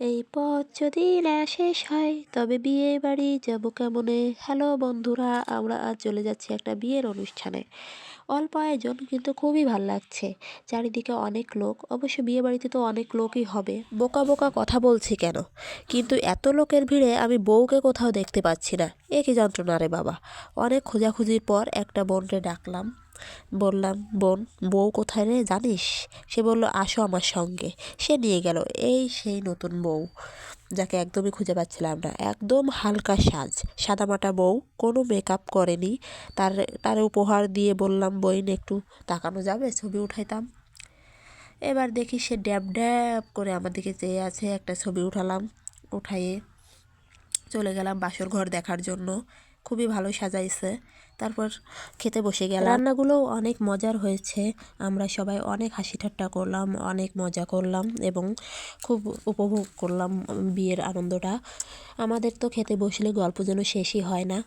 এই পথ যদি না শেষ হয়, তবে বিয়ে বাড়ি যাব কেমনে? হ্যালো বন্ধুরা, আমরা আজ চলে যাচ্ছি একটা বিয়ের অনুষ্ঠানে। অল্প আয়োজন, কিন্তু খুবই ভালো লাগছে। চারিদিকে অনেক লোক, অবশ্য বিয়ে বাড়িতে তো অনেক লোকই হবে। বোকা বোকা কথা বলছি কেন? কিন্তু এত লোকের ভিড়ে আমি বউকে কোথাও দেখতে পাচ্ছি না। এ কি যন্ত্রণা রে বাবা। অনেক খোঁজাখুঁজির পর একটা বোনকে ডাকলাম। বললাম, বোন, বউ কোথায় রে জানিস? সে বলল, আসো আমার সঙ্গে। সে নিয়ে গেল, এই সেই নতুন বউ, যাকে একদমই খুঁজে পাচ্ছিলাম না। একদম হালকা সাজ, সাদামাটা বউ, কোনো মেকআপ করেনি। তার তার উপহার দিয়ে বললাম বইন একটু তাকানো যাবে? ছবি উঠাইতাম। এবার দেখি সে ড্যাব ড্যাব করে আমার দিকে চেয়ে আছে, একটা ছবি উঠালাম, উঠাইয়ে চলে গেলাম বাসর ঘর দেখার জন্য। খুবই ভালো সাজাইছে। তারপর খেতে বসে গেলাম। রান্নাগুলো অনেক মজার হয়েছে। আমরা সবাই অনেক হাসি ঠাট্টা করলাম, অনেক মজা করলাম এবং খুব উপভোগ করলাম বিয়ের আনন্দটা। আমাদের তো খেতে বসলে গল্প যেন শেষই হয় না।